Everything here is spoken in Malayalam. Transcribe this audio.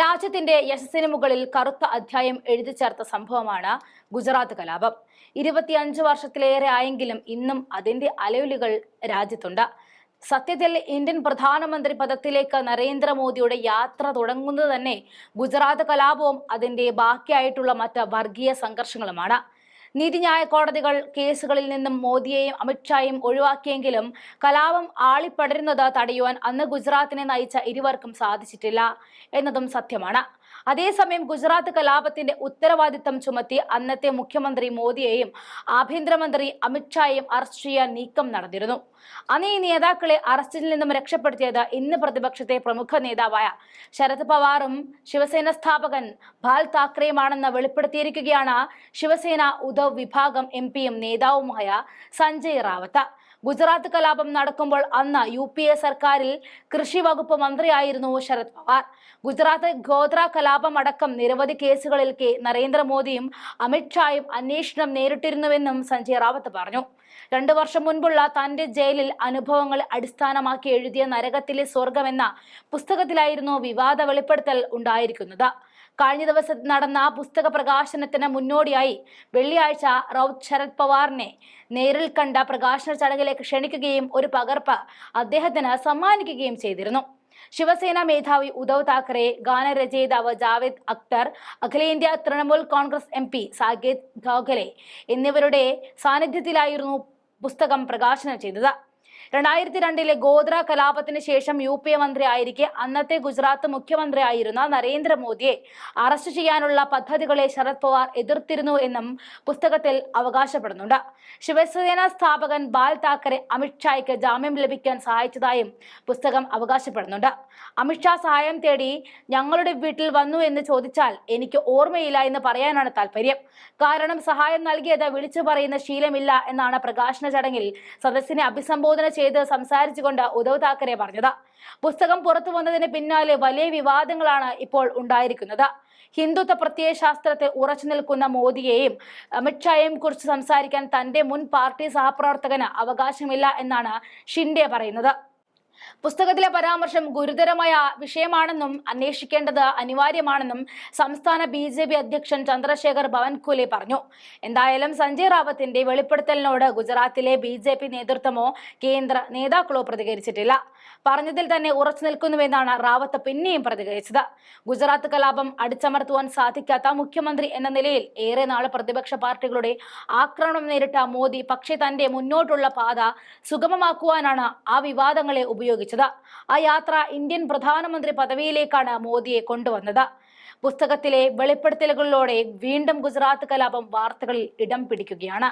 രാജ്യത്തിന്റെ യശസ്സിന് മുകളിൽ കറുത്ത അധ്യായം എഴുതി ചേർത്ത സംഭവമാണ് ഗുജറാത്ത് കലാപം. ഇരുപത്തിയഞ്ച് വർഷത്തിലേറെ ആയെങ്കിലും ഇന്നും അതിന്റെ അലവിലുകൾ രാജ്യത്തുണ്ട്. സത്യത്തിൽ ഇന്ത്യൻ പ്രധാനമന്ത്രി പദത്തിലേക്ക് നരേന്ദ്രമോദിയുടെ യാത്ര തുടങ്ങുന്നത് തന്നെ ഗുജറാത്ത് കലാപവും അതിന്റെ ബാക്കിയായിട്ടുള്ള മറ്റ് വർഗീയ സംഘർഷങ്ങളുമാണ്. നീതിന്യായ കോടതികൾ കേസുകളിൽ നിന്നും മോദിയെയും അമിത്ഷായും ഒഴിവാക്കിയെങ്കിലും കലാപം ആളിപ്പടരുന്നത് തടയുവാൻ അന്ന് ഗുജറാത്തിനെ നയിച്ച ഇരുവർക്കും സാധിച്ചിട്ടില്ല എന്നതും സത്യമാണ്. അതേസമയം ഗുജറാത്ത് കലാപത്തിന്റെ ഉത്തരവാദിത്തം ചുമത്തി അന്നത്തെ മുഖ്യമന്ത്രി മോദിയെയും ആഭ്യന്തരമന്ത്രി അമിത്ഷായെയും അറസ്റ്റ് ചെയ്യാൻ നീക്കം നടന്നിരുന്നു. അന്ന് ഈ നേതാക്കളെ അറസ്റ്റിൽ നിന്നും രക്ഷപ്പെടുത്തിയത് ഇന്ന് പ്രതിപക്ഷത്തെ പ്രമുഖ നേതാവായ ശരത് പവാറും ശിവസേന സ്ഥാപകൻ ബാൽ താക്കറെയുമാണെന്ന് വെളിപ്പെടുത്തിയിരിക്കുകയാണ് ശിവസേന ഉദ്ധവ് വിഭാഗം എം പിയും നേതാവുമായ സഞ്ജയ് റാവത്ത്. ഗുജറാത്ത് കലാപം നടക്കുമ്പോൾ അന്ന് യു പി എ സർക്കാരിൽ കൃഷി വകുപ്പ് മന്ത്രിയായിരുന്നു ശരത് പവാർ. ഗുജറാത്ത് ഗോത്ര കലാപം അടക്കം നിരവധി കേസുകളിൽ കെ നരേന്ദ്രമോദിയും അമിത്ഷായും അന്വേഷണം നേരിട്ടിരുന്നുവെന്നും സഞ്ജയ് റാവത്ത് പറഞ്ഞു. രണ്ടു വർഷം മുൻപുള്ള തന്റെ ജയിലിൽ അനുഭവങ്ങൾ അടിസ്ഥാനമാക്കി എഴുതിയ നരകത്തിലെ സ്വർഗമെന്ന പുസ്തകത്തിലായിരുന്നു വിവാദ വെളിപ്പെടുത്തൽ ഉണ്ടായിരിക്കുന്നത്. കഴിഞ്ഞ ദിവസം നടന്ന പുസ്തക പ്രകാശനത്തിന് മുന്നോടിയായി വെള്ളിയാഴ്ച റൌത്ത് ശരത് പവാറിനെ നേരിൽ കണ്ട പ്രകാശന ചടങ്ങിലേക്ക് ക്ഷണിക്കുകയും ഒരു പകർപ്പ് അദ്ദേഹത്തിന് സമ്മാനിക്കുകയും ചെയ്തിരുന്നു. ശിവസേന മേധാവി ഉദ്ധവ് താക്കറെ ഗാനരചയിതാവ് ജാവേദ് അക്തർ അഖിലേന്ത്യാ Trinamool Congress M P Saket Gokhale എന്നിവരുടെ സാന്നിധ്യത്തിലായിരുന്നു പുസ്തകം പ്രകാശനം ചെയ്തത്. രണ്ടായിരത്തി രണ്ടിലെ ഗോത്ര കലാപത്തിന് ശേഷം യു പി എ മന്ത്രിയായിരിക്കെ. അന്നത്തെ ഗുജറാത്ത് മുഖ്യമന്ത്രിയായിരുന്ന നരേന്ദ്രമോദിയെ അറസ്റ്റ് ചെയ്യാനുള്ള പദ്ധതികളെ ശരത് പവാർ എതിർത്തിരുന്നു എന്നും പുസ്തകത്തിൽ അവകാശപ്പെടുന്നുണ്ട്. ശിവസേന സ്ഥാപകൻ ബാൽ താക്കറെ അമിത്ഷായ്ക്ക് ജാമ്യം ലഭിക്കാൻ സഹായിച്ചതായും പുസ്തകം അവകാശപ്പെടുന്നുണ്ട്. അമിത്ഷാ സഹായം തേടി ഞങ്ങളുടെ വീട്ടിൽ വന്നു എന്ന് ചോദിച്ചാൽ എനിക്ക് ഓർമ്മയില്ല എന്ന് പറയാനാണ് താല്പര്യം കാരണം സഹായം നൽകിയത് വിളിച്ചു പറയുന്ന ശീലമില്ല എന്നാണ് പ്രകാശന ചടങ്ങിൽ സദസ്സിനെ അഭിസംബോധന ചെയ്ത് സംസാരിച്ചുകൊണ്ട് ഉദ്ധവ് താക്കറെ പറഞ്ഞത്. പുസ്തകം പുറത്തു വന്നതിന് പിന്നാലെ വലിയ വിവാദങ്ങളാണ് ഇപ്പോൾ ഉണ്ടായിരിക്കുന്നത്. ഹിന്ദുത്വ പ്രത്യയ പ്രത്യയശാസ്ത്രത്തെ ഉറച്ചു നിൽക്കുന്ന മോദിയെയും അമിത്ഷായെയും കുറിച്ച് സംസാരിക്കാൻ തന്റെ മുൻ പാർട്ടി സഹപ്രവർത്തകന് അവകാശമില്ല എന്നാണ് ഷിൻഡെ പറയുന്നത്. പുസ്തകത്തിലെ പരാമർശം ഗുരുതരമായ വിഷയമാണെന്നും അന്വേഷിക്കേണ്ടത് അനിവാര്യമാണെന്നും സംസ്ഥാന ബി അധ്യക്ഷൻ ചന്ദ്രശേഖർ ഭവൻകുലെ പറഞ്ഞു. എന്തായാലും സഞ്ജയ് റാവത്തിന്റെ വെളിപ്പെടുത്തലിനോട് ഗുജറാത്തിലെ ബി നേതൃത്വമോ കേന്ദ്ര നേതാക്കളോ പ്രതികരിച്ചിട്ടില്ല. പറഞ്ഞതിൽ തന്നെ ഉറച്ചു നിൽക്കുന്നുവെന്നാണ് റാവത്ത് പിന്നെയും പ്രതികരിച്ചത്. ഗുജറാത്ത് കലാപം അടിച്ചമർത്തുവാൻ സാധിക്കാത്ത മുഖ്യമന്ത്രി എന്ന നിലയിൽ ഏറെ നാൾ പ്രതിപക്ഷ പാർട്ടികളുടെ ആക്രമണം നേരിട്ട മോദി പക്ഷേ തന്റെ മുന്നോട്ടുള്ള പാത സുഗമമാക്കുവാനാണ് ആ വിവാദങ്ങളെ ഉപയോഗിച്ചത്. ആ യാത്ര ഇന്ത്യൻ പ്രധാനമന്ത്രി പദവിയിലേക്കാണ് മോദിയെ കൊണ്ടുവന്നത്. പുസ്തകത്തിലെ വെളിപ്പെടുത്തലുകളിലൂടെ വീണ്ടും ഗുജറാത്ത് കലാപം വാർത്തകളിൽ ഇടം പിടിക്കുകയാണ്.